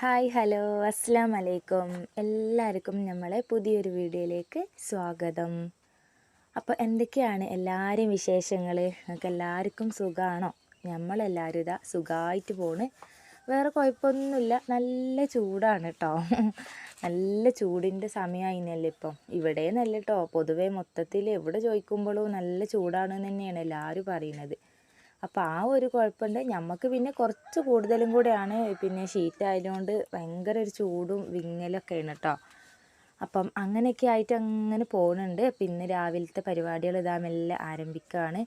Hi hello അസ്സാം വലൈക്കും എല്ലാവർക്കും നമ്മളെ പുതിയൊരു വീഡിയോയിലേക്ക് സ്വാഗതം. അപ്പോൾ എന്തൊക്കെയാണ് എല്ലാവരും വിശേഷങ്ങൾ നിങ്ങൾക്ക് എല്ലാവർക്കും സുഖമാണോ? നമ്മളെല്ലാവരും ഇതാ സുഖമായിട്ട് പോണ്. വേറെ കുഴപ്പമൊന്നുമില്ല. നല്ല ചൂടാണ് കേട്ടോ നല്ല ചൂടിന്റെ സമയമായിരുന്നല്ലോ ഇപ്പം. ഇവിടെ നല്ല കേട്ടോ പൊതുവേ മൊത്തത്തിൽ എവിടെ ചോദിക്കുമ്പോഴും നല്ല ചൂടാണ് തന്നെയാണ് എല്ലാവരും പറയുന്നത്. അപ്പോൾ ആ ഒരു കുഴപ്പമുണ്ട്. നമുക്ക് പിന്നെ കുറച്ച് കൂടുതലും കൂടെയാണ് പിന്നെ ഷീറ്റ് ആയതുകൊണ്ട് ഭയങ്കര ഒരു ചൂടും വിങ്ങലൊക്കെയാണ് കേട്ടോ അപ്പം അങ്ങനെയൊക്കെ ആയിട്ട് അങ്ങനെ പോകുന്നുണ്ട് പിന്നെ രാവിലത്തെ പരിപാടികൾ ഇതാ മെല്ലെ ആരംഭിക്കുകയാണ്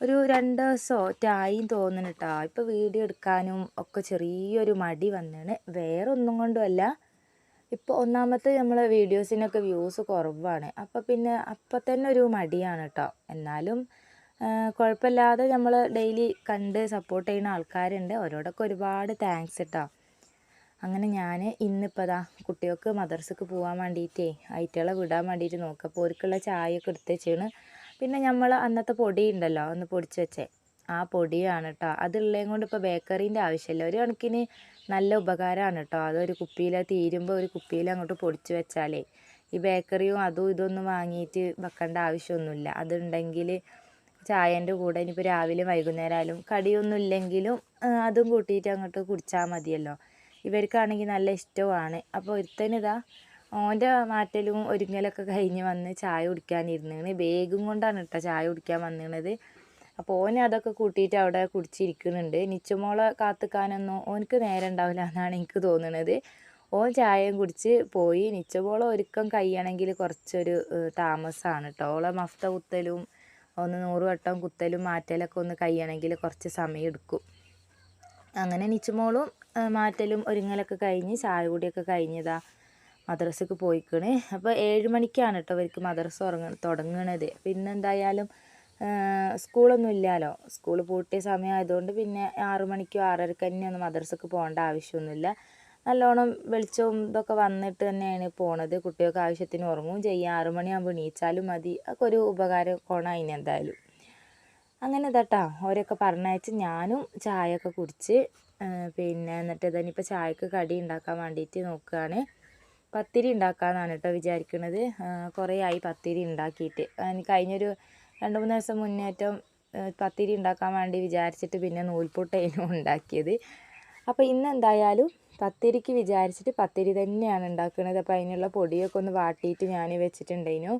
ഒരു രണ്ട് ദിവസമോ ആയും തോന്നുന്നു കേട്ടോ ഇപ്പോൾ വീഡിയോ എടുക്കാനും ഒക്കെ ചെറിയൊരു മടി വന്നാണ്. വേറെ ഒന്നും കൊണ്ടുമല്ല ഇപ്പോൾ ഒന്നാമത്തെ നമ്മൾ വീഡിയോസിനൊക്കെ വ്യൂസ് കുറവാണ്. അപ്പോൾ പിന്നെ അപ്പം തന്നെ ഒരു മടിയാണ് കേട്ടോ എന്നാലും കുഴപ്പമില്ലാതെ നമ്മൾ ഡെയിലി കണ്ട് സപ്പോർട്ട് ചെയ്യുന്ന ആൾക്കാരുണ്ട്. അവരോടൊക്കെ ഒരുപാട് താങ്ക്സ് കേട്ടോ അങ്ങനെ ഞാൻ ഇന്നിപ്പോൾ ദാ കുട്ടികൾക്ക് മദർസക്ക് പോകാൻ വേണ്ടിയിട്ടേ ഐറ്റകളെ വിടാൻ വേണ്ടിയിട്ട് നോക്കുക അപ്പോൾ അവർക്കുള്ള ചായയൊക്കെ എടുത്ത് പിന്നെ നമ്മൾ അന്നത്തെ പൊടി ഉണ്ടല്ലോ ഒന്ന് പൊടിച്ച് വെച്ചേ. ആ പൊടിയാണ് കേട്ടോ അതുള്ളതും കൊണ്ട് ഇപ്പോൾ ബേക്കറീന്റെ ആവശ്യമില്ല. ഒരു കണക്കിന് നല്ല ഉപകാരമാണ് കേട്ടോ അതൊരു കുപ്പിയിൽ തീരുമ്പോൾ ഒരു കുപ്പിയിൽ അങ്ങോട്ട് പൊടിച്ച് വെച്ചാലേ ഈ ബേക്കറിയും അതും ഇതൊന്നും വാങ്ങിയിട്ട് വെക്കേണ്ട ആവശ്യമൊന്നുമില്ല. അതുണ്ടെങ്കിൽ ചായേന്റെ കൂടെ ഇനിയിപ്പോൾ രാവിലെ വൈകുന്നേരം ആയാലും കടിയൊന്നും ഇല്ലെങ്കിലും അതും കൂട്ടിയിട്ട് അങ്ങോട്ട് കുടിച്ചാൽ മതിയല്ലോ. ഇവർക്കാണെങ്കിൽ നല്ല ഇഷ്ടമാണ്. അപ്പോൾ ഒരുത്തനിതാ ഓന്റെ മാറ്റലും ഒരുങ്ങലൊക്കെ കഴിഞ്ഞ് വന്ന് ചായ കുടിക്കാനിരുന്നാണ്. ബേഗും കൊണ്ടാണ് കേട്ടോ ചായ കുടിക്കാൻ വന്നിരുന്നത് അപ്പോൾ ഓൻ അതൊക്കെ കൂട്ടിയിട്ട് അവിടെ കുടിച്ചിരിക്കുന്നുണ്ട്. നിച്ചമോളെ കാത്തുക്കാനൊന്നും ഓനക്ക് നേരം ഉണ്ടാവില്ല എന്നാണ് എനിക്ക് തോന്നുന്നത് ഓൻ ചായയും കുടിച്ച് പോയി. നിച്ചമോളെ ഒരുക്കം കഴിയണമെങ്കിൽ കുറച്ചൊരു താമസമാണ് കേട്ടോ. ഓളെ മഫ്ത കുത്തലും ഒന്ന് നൂറ് വട്ടം കുത്തലും മാറ്റലൊക്കെ ഒന്ന് കഴിയണമെങ്കിൽ കുറച്ച് സമയം എടുക്കും. അങ്ങനെ നിച്ചുമോളും മാറ്റലും ഒരുങ്ങലൊക്കെ കഴിഞ്ഞ് ചായ കൂടിയൊക്കെ കഴിഞ്ഞതാ മദ്രസക്ക് പോയിക്കണ്. അപ്പോൾ ഏഴ് മണിക്കാണ് കേട്ടോ അവർക്ക് മദ്രസ ഉറങ്ങ തുടങ്ങണത്. പിന്നെ എന്തായാലും സ്കൂളൊന്നും ഇല്ലല്ലോ സ്കൂൾ പൂട്ടിയ സമയമായതുകൊണ്ട് പിന്നെ ആറു മണിക്കോ ആറരക്ക് തന്നെ ഒന്നും മദ്രസക്ക് പോകേണ്ട ആവശ്യമൊന്നുമില്ല. നല്ലോണം വെളിച്ചവും ഇതൊക്കെ വന്നിട്ട് തന്നെയാണ് പോണത്. കുട്ടികൾക്ക് ആവശ്യത്തിന് ഉറങ്ങും ചെയ്യാം. ആറു മണിയാകുമ്പോൾ എണീച്ചാലും മതി. അതൊക്കെ ഒരു ഉപകാരം കോണ എന്തായാലും. അങ്ങനെ ഇതാട്ടാ. ഓരൊക്കെ പറഞ്ഞയച്ച് ഞാനും ചായയൊക്കെ കുടിച്ച് പിന്നെ എന്നിട്ട് ഇതനിപ്പോൾ ചായക്ക് കടി ഉണ്ടാക്കാൻ വേണ്ടിയിട്ട് നോക്കുകയാണ് പത്തിരി ഉണ്ടാക്കാമെന്നാണ് കേട്ടോ വിചാരിക്കുന്നത് കുറേ ആയി പത്തിരി ഉണ്ടാക്കിയിട്ട് കഴിഞ്ഞൊരു രണ്ട് മൂന്ന് ദിവസം മുന്നേറ്റം പത്തിരി ഉണ്ടാക്കാൻ വേണ്ടി വിചാരിച്ചിട്ട് പിന്നെ നൂൽപുട്ടേനും ഉണ്ടാക്കിയത്. അപ്പോൾ ഇന്ന് എന്തായാലും പത്തിരിക്ക് വിചാരിച്ചിട്ട് പത്തിരി തന്നെയാണ് ഉണ്ടാക്കുന്നത് അപ്പോൾ അതിനുള്ള പൊടിയൊക്കെ ഒന്ന് വാട്ടിയിട്ട് ഞാൻ വെച്ചിട്ടുണ്ടായിരുന്നു.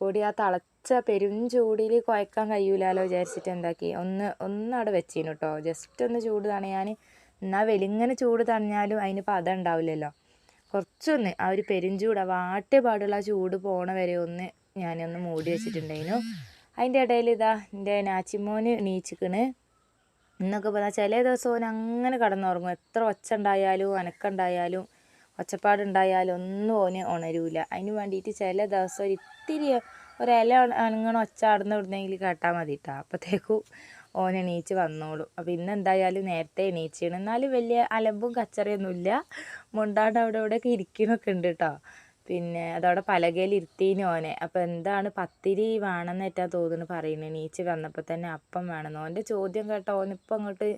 പൊടി ആ തിളച്ച പെരും ചൂടിൽ കുഴക്കാൻ കഴിയൂലാലോ വിചാരിച്ചിട്ട് എന്താക്കി. ഒന്ന് ഒന്ന് അവിടെ വെച്ചിരുന്നു കേട്ടോ ജസ്റ്റ് ഒന്ന് ചൂട് തണയാൻ എന്നാൽ വെലിങ്ങനെ ചൂട് തണിഞ്ഞാലും അതിന് പദം ഉണ്ടാവില്ലല്ലോ. കുറച്ചൊന്ന് ആ ഒരു പെരുംചൂട് വാട്ടിയ പാടുള്ള ചൂട് പോണ വരെ ഒന്ന് ഞാനൊന്ന് മൂടി വെച്ചിട്ടുണ്ടായിരുന്നു. അതിന്റെ ഇടയിൽ ഇതാ എന്റെ നാച്ചിമോന് നീച്ചിക്കണ്. ഇന്നൊക്കെ പറഞ്ഞാൽ ചില ദിവസം അങ്ങനെ കടന്നുറങ്ങും. എത്ര ഒച്ച ഉണ്ടായാലും അനക്കുണ്ടായാലും ഒച്ചപ്പാടുണ്ടായാലും ഒന്നും ഓന് ഉണരൂല അതിന് വേണ്ടിയിട്ട് ചില ദിവസം ഒരു ഇത്തിരി ഒരില അനങ്ങണ ഒച്ച അടന്ന് വിടുന്നെങ്കിൽ കേട്ടാൽ മതി കേട്ടോ അപ്പോഴത്തേക്കും ഓൻ എണീച്ച് വന്നോളും. അപ്പോൾ ഇന്ന് എന്തായാലും നേരത്തെ എണീച്ചാണ്. എന്നാലും വലിയ അലമ്പും കച്ചറയൊന്നുമില്ല മുണ്ടാണ്ട് അവിടെ ഇവിടെയൊക്കെ ഇരിക്കണമൊക്കെ ഉണ്ട് കേട്ടോ പിന്നെ അതവിടെ പലകയിൽ ഇരുത്തീന് ഓനെ. അപ്പോൾ എന്താണ് പത്തിരി വേണമെന്നേറ്റാ തോന്നുന്നു പറയുന്നത് നീച്ച് വന്നപ്പോൾ തന്നെ അപ്പം വേണമെന്ന് ഓന്റെ ചോദ്യം കേട്ടോ. ഓനിപ്പോൾ അങ്ങോട്ട്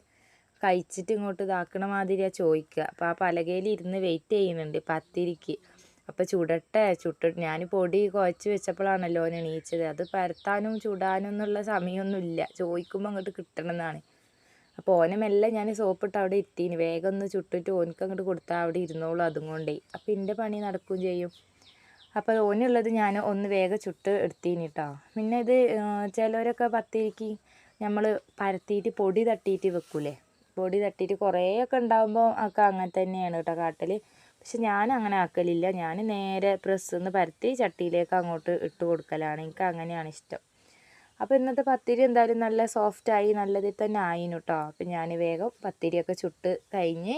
കഴിച്ചിട്ട് ഇങ്ങോട്ട് ഇതാക്കണ മാതിരിയാണ് ചോദിക്കുക അപ്പോൾ ആ പലകയിൽ ഇരുന്ന് വെയിറ്റ് ചെയ്യുന്നുണ്ട് പത്തിരിക്ക്. അപ്പോൾ ചുടട്ടെ ചുട്ട ഞാൻ പൊടി കുഴച്ച് വെച്ചപ്പോഴാണല്ലോ ഓൻ എണീച്ചത്. അത് പരത്താനും ചുടാനും എന്നുള്ള സമയമൊന്നുമില്ല ചോദിക്കുമ്പോൾ അങ്ങോട്ട് കിട്ടണമെന്നാണ് അപ്പോൾ ഓനെ മെല്ലെ ഞാൻ സോപ്പിട്ട് അവിടെ ഇരുത്തീന് വേഗം ഒന്ന് ചുട്ടിട്ട് ഓനക്ക് അങ്ങോട്ട് കൊടുത്താൽ അവിടെ ഇരുന്നോളൂ അതും കൊണ്ടേ. അപ്പോൾ എന്റെ പണി നടക്കുകയും ചെയ്യും. അപ്പോൾ ഓനുള്ളത് ഞാൻ ഒന്ന് വേഗം ചുട്ട് എടുത്തീന് കേട്ടോ പിന്നെ ഇത് ചിലവരൊക്കെ പത്തിരിക്ക് നമ്മൾ പരത്തിയിട്ട് പൊടി തട്ടിയിട്ട് വെക്കൂലേ? പൊടി തട്ടിയിട്ട് കുറേയൊക്കെ ഉണ്ടാകുമ്പോൾ ഒക്കെ അങ്ങനെ തന്നെയാണ് കേട്ടോ കാട്ടൽ പക്ഷെ ഞാൻ അങ്ങനെ ആക്കലില്ല. ഞാൻ നേരെ പ്രസ്സിന്ന് പരത്തി ചട്ടിയിലേക്ക് അങ്ങോട്ട് ഇട്ട് കൊടുക്കലാണ്. എനിക്ക് അങ്ങനെയാണ് ഇഷ്ടം. അപ്പോൾ ഇന്നത്തെ പത്തിരി എന്തായാലും നല്ല സോഫ്റ്റായി നല്ലതിൽ തന്നെ ആയിനു കേട്ടോ അപ്പം ഞാൻ വേഗം പത്തിരിയൊക്കെ ചുട്ട് കഴിഞ്ഞ്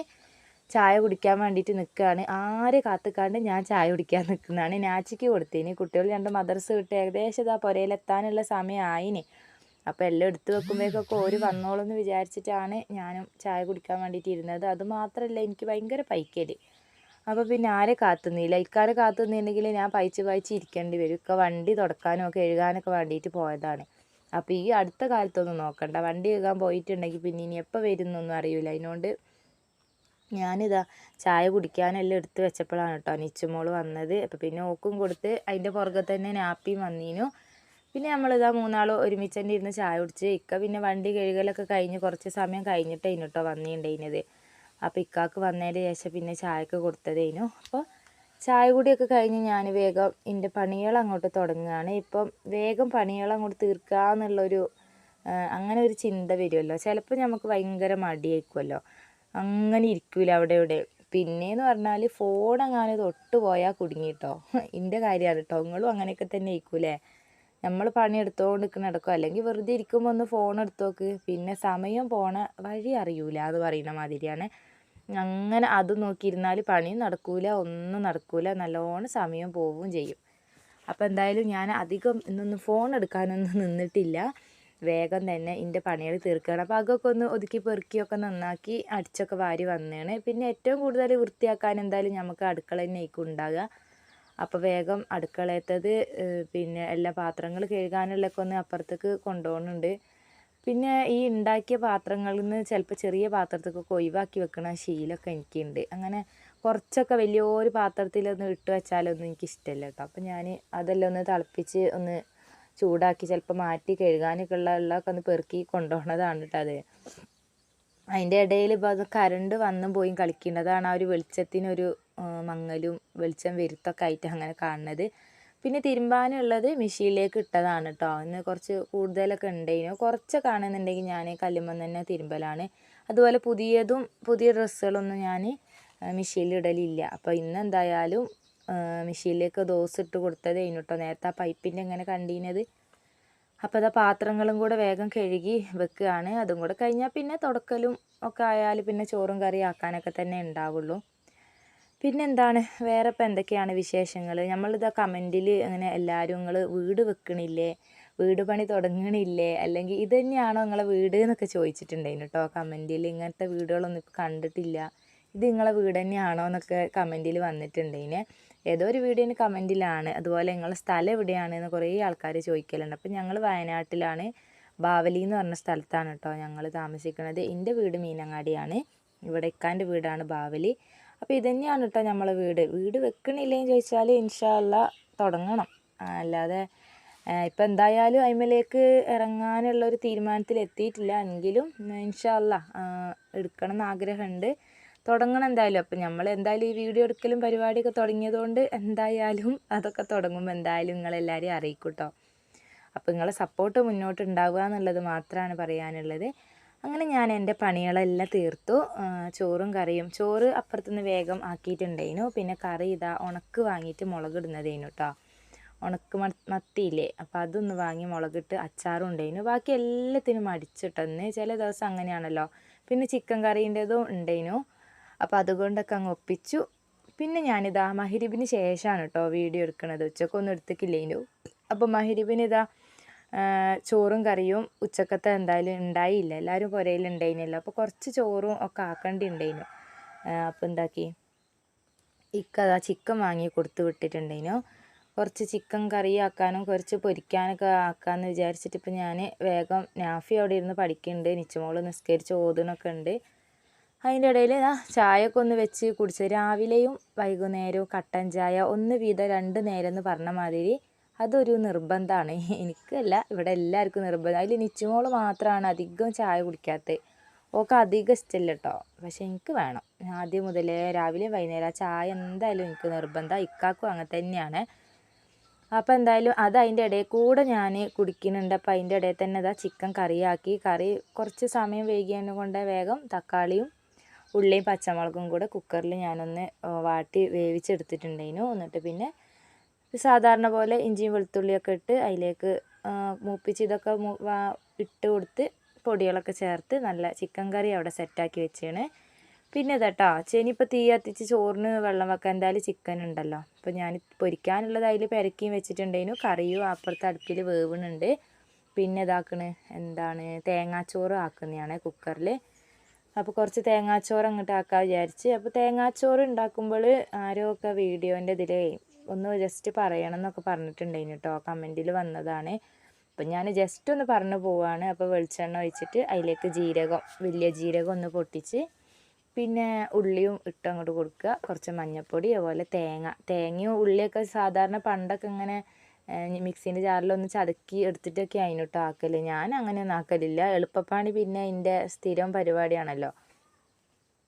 ചായ കുടിക്കാൻ വേണ്ടിയിട്ട് നിൽക്കുകയാണ് ആരെ കാത്തുക്കാണ്ട് ഞാൻ ചായ കുടിക്കാൻ നിൽക്കുന്നതാണ് നാച്ചിക്ക് കൊടുത്തിന്. കുട്ടികൾ രണ്ട് മദർസ് വിട്ട് ഏകദേശം ഇതാ പുരയിലെത്താനുള്ള സമയമായിന് അപ്പോൾ എല്ലാം എടുത്തു വെക്കുമ്പോഴേക്കൊക്കെ ഓര് വന്നോളൂ എന്ന് വിചാരിച്ചിട്ടാണ് ഞാനും ചായ കുടിക്കാൻ വേണ്ടിയിട്ട് ഇരുന്നത്. അതുമാത്രമല്ല എനിക്ക് ഭയങ്കര പൈക്കൽ അപ്പോൾ പിന്നെ ആരെ കാത്തുന്നില്ല? ഇക്കാരെ കാത്തുനിന്നുണ്ടെങ്കിൽ ഞാൻ പയച്ച് പൈച്ച് ഇരിക്കേണ്ടി വരും. ഇക്ക വണ്ടി തുടക്കാനും ഒക്കെ എഴുകാനൊക്കെ വേണ്ടിയിട്ട് പോയതാണ്. അപ്പോൾ ഈ അടുത്ത കാലത്തൊന്നും നോക്കണ്ട. വണ്ടി കഴുകാൻ പോയിട്ടുണ്ടെങ്കിൽ പിന്നെ ഇനി എപ്പോൾ വരുന്നൊന്നും അറിയില്ല അതിനോണ്ട് ഞാനിതാ ചായ കുടിക്കാനെല്ലാം എടുത്ത് വെച്ചപ്പോഴാണ് കേട്ടോ നിച്ചുമോൾ വന്നത്. അപ്പോൾ പിന്നെ ഓക്കും കൊടുത്ത് അതിന്റെ പുറകെ തന്നെ നാപ്പിയും വന്നീനു. പിന്നെ നമ്മളിതാ മൂന്നാൾ ഒരുമിച്ച് തന്നെ ഇരുന്ന് ചായ കുടിച്ച് ഇക്ക പിന്നെ വണ്ടി കഴുകലൊക്കെ കഴിഞ്ഞ് കുറച്ച് സമയം കഴിഞ്ഞിട്ട് കേട്ടോ വന്നിട്ടുണ്ടായിരുന്നത് അപ്പോൾ ഇക്കാക്ക് വന്നതിന് ശേഷം പിന്നെ ചായക്ക് കൊടുത്തതേനു. അപ്പോൾ ചായ കൂടിയൊക്കെ കഴിഞ്ഞ് ഞാൻ വേഗം എന്റെ പണികൾ അങ്ങോട്ട് തുടങ്ങുകയാണ്. ഇപ്പം വേഗം പണികൾ അങ്ങോട്ട് തീർക്കുക എന്നുള്ളൊരു അങ്ങനെ ഒരു ചിന്ത വരുമല്ലോ ചിലപ്പോൾ നമുക്ക് ഭയങ്കര മടിയായിരിക്കുമല്ലോ അങ്ങനെ ഇരിക്കൂല അവിടെ ഇവിടെ. പിന്നെയെന്ന് പറഞ്ഞാൽ ഫോൺ അങ്ങനെ തൊട്ട് പോയാൽ കുടുങ്ങിട്ടോ എന്റെ കാര്യമാണ് കേട്ടോ നിങ്ങളും അങ്ങനെയൊക്കെ തന്നെ ആയിരിക്കൂലേ നമ്മൾ പണി എടുത്തുകൊണ്ട് നിൽക്കുന്ന നടക്കും. അല്ലെങ്കിൽ വെറുതെ ഇരിക്കുമ്പോൾ ഒന്ന് ഫോൺ എടുത്ത് നോക്ക് പിന്നെ സമയം പോണ വഴി അറിയൂല അത് പറയുന്ന മാതിരിയാണ്. അങ്ങനെ അത് നോക്കിയിരുന്നാൽ പണിയും നടക്കൂല ഒന്നും നടക്കൂല. നല്ലോണം സമയം പോവുകയും ചെയ്യും. അപ്പോൾ എന്തായാലും ഞാൻ അധികം ഇന്നൊന്നും ഫോൺ എടുക്കാനൊന്നും നിന്നിട്ടില്ല. വേഗം തന്നെ എന്റെ പണികൾ തീർക്കുകയാണ് അപ്പോൾ അതൊക്കെ ഒന്ന് ഒതുക്കി പെറുക്കിയൊക്കെ നന്നാക്കി അടിച്ചൊക്കെ വാരി വന്നതാണ് പിന്നെ ഏറ്റവും കൂടുതൽ വൃത്തിയാക്കാൻ എന്തായാലും നമുക്ക് അടുക്കള തന്നെ ഉണ്ടാകുക അപ്പോൾ വേഗം അടുക്കളയത്തത് പിന്നെ എല്ലാ പാത്രങ്ങൾ കഴുകാനുള്ളതൊക്കെ ഒന്ന് അപ്പുറത്തേക്ക് കൊണ്ടുപോകുന്നുണ്ട്. പിന്നെ ഈ ഉണ്ടാക്കിയ പാത്രങ്ങളിൽ നിന്ന് ചിലപ്പോൾ ചെറിയ പാത്രത്തൊക്കെ ഒഴിവാക്കി വെക്കണ ശീലമൊക്കെ എനിക്കുണ്ട്. അങ്ങനെ കുറച്ചൊക്കെ വലിയൊരു പാത്രത്തിലൊന്ന് ഇട്ട് വെച്ചാലൊന്നും എനിക്കിഷ്ടമല്ല കേട്ടോ. അപ്പോൾ ഞാൻ അതെല്ലാം ഒന്ന് തിളപ്പിച്ച് ഒന്ന് ചൂടാക്കി ചിലപ്പോൾ മാറ്റി കഴുകാനൊക്കെ ഉള്ള ഉള്ളതൊക്കെ ഒന്ന് പെറുക്കി കൊണ്ടുപോകുന്നതാണ് കേട്ടോ അത്. അതിന്റെ ഇടയിൽ ഇപ്പോൾ അത് കറണ്ട് വന്നും പോയും കളിക്കുന്നതാണ് ആ ഒരു വെളിച്ചത്തിനൊരു മങ്ങലും വെളിച്ചം വരുത്തൊക്കെ ആയിട്ട് അങ്ങനെ കാണുന്നത്. പിന്നെ തിരുമ്പാനുള്ളത് മെഷീനിലേക്ക് ഇട്ടതാണ് കേട്ടോ ഇന്ന് കുറച്ച് കൂടുതലൊക്കെ ഉണ്ടായിരുന്നു കുറച്ചൊക്കെ കാണുന്നുണ്ടെങ്കിൽ ഞാൻ കല്ലുമ്പം തന്നെ തിരുമ്പലാണ്. അതുപോലെ പുതിയതും പുതിയ ഡ്രസ്സുകളൊന്നും ഞാൻ മെഷീനിൽ ഇടലില്ല. അപ്പോൾ ഇന്ന് എന്തായാലും മെഷീനിലേക്ക് ദോസ് ഇട്ട് കൊടുത്തത് കേട്ടോ നേരത്തെ ആ പൈപ്പിന്റെ ഇങ്ങനെ കണ്ടീനത്. അപ്പോൾ അതാ പാത്രങ്ങളും കൂടെ വേഗം കഴുകി വെക്കുകയാണ് അതും കൂടെ കഴിഞ്ഞാൽ പിന്നെ തുടക്കലും ഒക്കെ ആയാൽ പിന്നെ ചോറും കറി ആക്കാനൊക്കെ തന്നെ ഉണ്ടാവുള്ളൂ പിന്നെന്താണ്? വേറെ ഇപ്പം എന്തൊക്കെയാണ് വിശേഷങ്ങൾ നമ്മളിതാ കമന്റിൽ അങ്ങനെ എല്ലാവരും നിങ്ങൾ വീട് വെക്കണില്ലേ? വീട് പണി തുടങ്ങണില്ലേ? അല്ലെങ്കിൽ ഇത് തന്നെയാണോ നിങ്ങളെ വീട് എന്നൊക്കെ ചോദിച്ചിട്ടുണ്ടായിരുന്നു കേട്ടോ കമന്റിൽ ഇങ്ങനത്തെ വീടുകളൊന്നും ഇപ്പോൾ കണ്ടിട്ടില്ല. ഇത് നിങ്ങളെ വീട് തന്നെയാണോ എന്നൊക്കെ കമന്റിൽ വന്നിട്ടുണ്ടേനെ ഏതോ ഒരു വീഡിയോന് കമന്റിലാണ് അതുപോലെ നിങ്ങളെ സ്ഥലം എവിടെയാണ് എന്ന് കുറേ ആൾക്കാർ ചോദിക്കലുണ്ട് അപ്പം ഞങ്ങൾ വയനാട്ടിലാണ്. ബാവലി എന്ന് പറഞ്ഞ സ്ഥലത്താണ് കേട്ടോ ഞങ്ങൾ താമസിക്കുന്നത് എന്റെ വീട് മീനങ്ങാടിയാണ്. ഇവിടെ ഇക്കാന്റെ വീടാണ് ബാവലി. അപ്പോൾ ഇതന്നെയാണ് കേട്ടോ നമ്മളെ വീട്. വീട് വെക്കണില്ലേന്ന് ചോദിച്ചാൽ ഇൻഷാല്ല തുടങ്ങണം. അല്ലാതെ ഇപ്പം എന്തായാലും അയിമലേക്ക് ഇറങ്ങാനുള്ള ഒരു തീരുമാനത്തിൽ എത്തിയിട്ടില്ല. എങ്കിലും ഇൻഷാല്ല എടുക്കണം എന്ന് ആഗ്രഹമുണ്ട്. തുടങ്ങണം എന്തായാലും. അപ്പം നമ്മൾ എന്തായാലും ഈ വീഡിയോ എടുക്കലും പരിപാടിയൊക്കെ തുടങ്ങിയതുകൊണ്ട് എന്തായാലും അതൊക്കെ തുടങ്ങുമ്പോൾ എന്തായാലും നിങ്ങളെല്ലാവരെയും അറിയിക്കൂട്ടോ അപ്പം നിങ്ങളെ സപ്പോർട്ട് മുന്നോട്ട് ഉണ്ടാവുക എന്നുള്ളത് മാത്രമാണ് പറയാനുള്ളത്. അങ്ങനെ ഞാൻ എന്റെ പണികളെല്ലാം തീർത്തു. ചോറും കറിയും. ചോറ് അപ്പുറത്തുനിന്ന് വേഗം ആക്കിയിട്ടുണ്ടായിരുന്നു. പിന്നെ കറി ഇതാ ഉണക്ക് വാങ്ങിയിട്ട് മുളകിടുന്നതേനു കേട്ടോ ഉണക്ക് മത്തിയില്ലേ? അപ്പോൾ അതൊന്ന് വാങ്ങി മുളകിട്ട് അച്ചാറും ഉണ്ടായിരുന്നു. ബാക്കി എല്ലാത്തിനും അടിച്ചിട്ടെന്ന് ചില ദിവസം അങ്ങനെയാണല്ലോ. പിന്നെ ചിക്കൻ കറീന്റെതും ഉണ്ടായിരുന്നു. അപ്പോൾ അതുകൊണ്ടൊക്കെ അങ്ങ് ഒപ്പിച്ചു. പിന്നെ ഞാനിതാ മഹിരിബിന് ശേഷമാണ് കേട്ടോ വീഡിയോ എടുക്കുന്നത് ഉച്ചക്കൊന്നും എടുത്തിട്ടില്ലേനു. അപ്പോൾ മഹിരിബിന് ഇതാ ചോറും കറിയും ഉച്ചക്കത്തെ എന്തായാലും ഉണ്ടായില്ല. എല്ലാവരും പുരയിൽ ഉണ്ടായിരുന്നല്ലോ അപ്പോൾ കുറച്ച് ചോറും ഒക്കെ ആക്കേണ്ടി ഉണ്ടായിരുന്നു അപ്പോൾ എന്താക്കി? ഇക്കതാ ചിക്കൻ വാങ്ങി കൊടുത്തു വിട്ടിട്ടുണ്ടായിരുന്നു കുറച്ച് ചിക്കൻ കറി ആക്കാനും കുറച്ച് പൊരിക്കാനൊക്കെ ആക്കാമെന്ന് വിചാരിച്ചിട്ട് ഇപ്പം ഞാൻ വേഗം നാഫി അവിടെ ഇരുന്ന് പഠിക്കുന്നുണ്ട് നിച്ചമോൾ നിസ്കരിച്ച് ഓതുന്നൊക്കെ ഉണ്ട് അതിന്റെ ഇടയിൽ ചായയൊക്കെ ഒന്ന് വെച്ച് കുടിച്ച് രാവിലെയും വൈകുന്നേരവും കട്ടൻ ചായ ഒന്ന് വീതം രണ്ട് നേരം എന്ന് പറഞ്ഞ മാതിരി അതൊരു നിർബന്ധമാണ് എനിക്കല്ല ഇവിടെ എല്ലാവർക്കും നിർബന്ധം. അതിൽ നിച്ചുമോൾ മാത്രമാണ് അധികം ചായ കുടിക്കാത്തത് ഓക്ക് അധികം ഇഷ്ടമില്ല കേട്ടോ പക്ഷെ എനിക്ക് വേണം. ആദ്യം മുതലേ രാവിലെ വൈകുന്നേരം ചായ എന്തായാലും എനിക്ക് നിർബന്ധം. ഇക്കാക്കും അങ്ങനെ തന്നെയാണ്. അപ്പോൾ എന്തായാലും അത് അതിന്റെ ഇടയിൽ കൂടെ ഞാൻ കുടിക്കുന്നുണ്ട്. അപ്പോൾ അതിന്റെ ഇടയിൽ തന്നെ ഇതാ ചിക്കൻ കറിയാക്കി. കറി കുറച്ച് സമയം വൈകിയതിനെ കൊണ്ട് വേഗം തക്കാളിയും ഉള്ളിയും പച്ചമുളകും കൂടെ കുക്കറിൽ ഞാനൊന്ന് വാട്ടി വേവിച്ചെടുത്തിട്ടുണ്ടായിരുന്നു. എന്നിട്ട് പിന്നെ സാധാരണ പോലെ ഇഞ്ചിയും വെളുത്തുള്ളിയൊക്കെ ഇട്ട് അതിലേക്ക് മൂപ്പിച്ച് ഇതൊക്കെ ഇട്ട് കൊടുത്ത് പൊടികളൊക്കെ ചേർത്ത് നല്ല ചിക്കൻ കറി അവിടെ സെറ്റാക്കി വെച്ചാണ്. പിന്നെ ഇതട്ടോ ചേനിപ്പോൾ തീ കത്തിച്ച് ചോറിന് വെള്ളം വെക്കാൻ എന്തായാലും ചിക്കൻ ഉണ്ടല്ലോ. അപ്പോൾ ഞാൻ പൊരിക്കാനുള്ളത് അതിൽ പെരക്കിയും വെച്ചിട്ടുണ്ടായിരുന്നു കറിയും അപ്പുറത്തെ അടുപ്പിൽ വേവുന്നുണ്ട്. പിന്നെ ഇതാക്കണ് എന്താണ് തേങ്ങാച്ചോറ് ആക്കുന്നതാണ് കുക്കറിൽ. അപ്പോൾ കുറച്ച് തേങ്ങാച്ചോറ് അങ്ങോട്ട് ആക്കാൻ വിചാരിച്ച് അപ്പോൾ തേങ്ങാച്ചോറ് ഉണ്ടാക്കുമ്പോൾ ആരോ ഒക്കെ വീഡിയോന്റെ ഇതിൽ ഒന്ന് ജസ്റ്റ് പറയണം എന്നൊക്കെ പറഞ്ഞിട്ടുണ്ടായിരുന്നു കേട്ടോ കമന്റിൽ വന്നതാണ്. അപ്പം ഞാൻ ജസ്റ്റ് ഒന്ന് പറഞ്ഞു പോവാണ്. അപ്പോൾ വെളിച്ചെണ്ണ ഒഴിച്ചിട്ട് അതിലേക്ക് ജീരകം വലിയ ജീരകം ഒന്ന് പൊട്ടിച്ച് പിന്നെ ഉള്ളിയും ഇട്ട് അങ്ങോട്ട് കൊടുക്കുക. കുറച്ച് മഞ്ഞൾപ്പൊടി അതുപോലെ തേങ്ങ. തേങ്ങയും ഉള്ളിയൊക്കെ സാധാരണ പണ്ടൊക്കെ ഇങ്ങനെ മിക്സീന്റെ ജാറിലൊന്ന് ചതക്കി എടുത്തിട്ടൊക്കെ അതിനോട്ട് ആക്കൽ ഞാൻ അങ്ങനെ ഒന്നും ആക്കലില്ല. എളുപ്പപ്പാണി പിന്നെ അതിന്റെ സ്ഥിരം പരിപാടിയാണല്ലോ.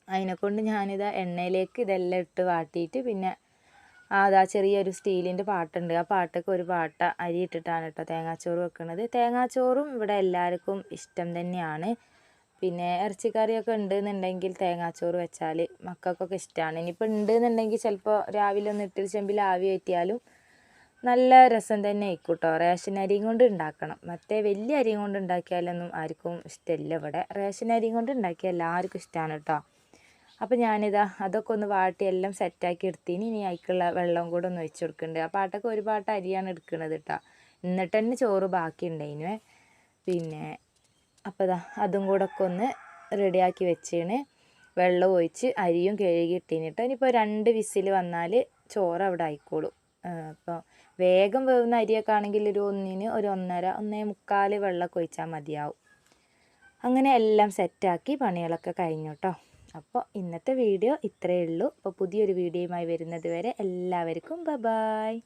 അതിനെക്കൊണ്ട് ഞാനിത് എണ്ണയിലേക്ക് ഇതെല്ലാം ഇട്ട് വാട്ടിയിട്ട് പിന്നെ അതാ ചെറിയൊരു സ്റ്റീലിന്റെ പാട്ടുണ്ട്. ആ പാട്ടൊക്കെ ഒരു പാട്ട അരി ഇട്ടിട്ടാണ് കേട്ടോ തേങ്ങാച്ചോറ് വെക്കുന്നത് തേങ്ങാച്ചോറും ഇവിടെ എല്ലാവർക്കും ഇഷ്ടം തന്നെയാണ്. പിന്നെ ഇറച്ചിക്കറിയൊക്കെ ഉണ്ടെന്നുണ്ടെങ്കിൽ തേങ്ങാച്ചോറ് വെച്ചാൽ മക്കൾക്കൊക്കെ ഇഷ്ടമാണ്. ഇനിയിപ്പോൾ ഉണ്ടെന്നുണ്ടെങ്കിൽ ചിലപ്പോൾ രാവിലെ ഒന്ന് ഇട്ടിൽ ചെമ്പിൽ ആവി കയറ്റിയാലും നല്ല രസം തന്നെ ആയിക്കോട്ടോ റേഷൻ അരിയും കൊണ്ട് ഉണ്ടാക്കണം. മറ്റേ വലിയ അരിയും കൊണ്ട് ഉണ്ടാക്കിയാലൊന്നും ആർക്കും ഇഷ്ടമില്ല ഇവിടെ. റേഷൻ അരിയും കൊണ്ട് ഉണ്ടാക്കിയാൽ എല്ലാവർക്കും ഇഷ്ടമാണ് കേട്ടോ. അപ്പോൾ ഞാനിതാ അതൊക്കെ ഒന്ന് വാട്ടി എല്ലാം സെറ്റാക്കി എടുത്തിന്. ഇനി അതിക്കുള്ള വെള്ളം കൂടെ ഒന്ന് ഒഴിച്ച് കൊടുക്കുന്നുണ്ട് ആ പാട്ടൊക്കെ ഒരു പാട്ട് അരിയാണ് എടുക്കുന്നത് കേട്ടോ എന്നിട്ട് തന്നെ ചോറ് ബാക്കി ഉണ്ടായിനുവേ പിന്നെ അപ്പോൾ ഇതാ അതും കൂടെ ഒക്കെ ഒന്ന് റെഡിയാക്കി വെച്ചാണ്. വെള്ളം ഒഴിച്ച് അരിയും കഴുകി ഇട്ടിനിട്ട് ഇനിയിപ്പോൾ രണ്ട് വിസിൽ വന്നാൽ ചോറ് അവിടെ ആയിക്കോളും. അപ്പോൾ വേഗം വേവുന്ന അരിയൊക്കെ ആണെങ്കിൽ ഒരു ഒന്നിന് ഒരു ഒന്നര ഒന്നേ മുക്കാൽ വെള്ളമൊക്കെ ഒഴിച്ചാൽ മതിയാവും. അങ്ങനെ എല്ലാം സെറ്റാക്കി പണികളൊക്കെ കഴിഞ്ഞു കേട്ടോ അപ്പോൾ ഇന്നത്തെ വീഡിയോ ഇത്രയേ ഉള്ളൂ. അപ്പോൾ പുതിയൊരു വീഡിയോയുമായി വരുന്നത് വരെ എല്ലാവർക്കും ബ ബായ്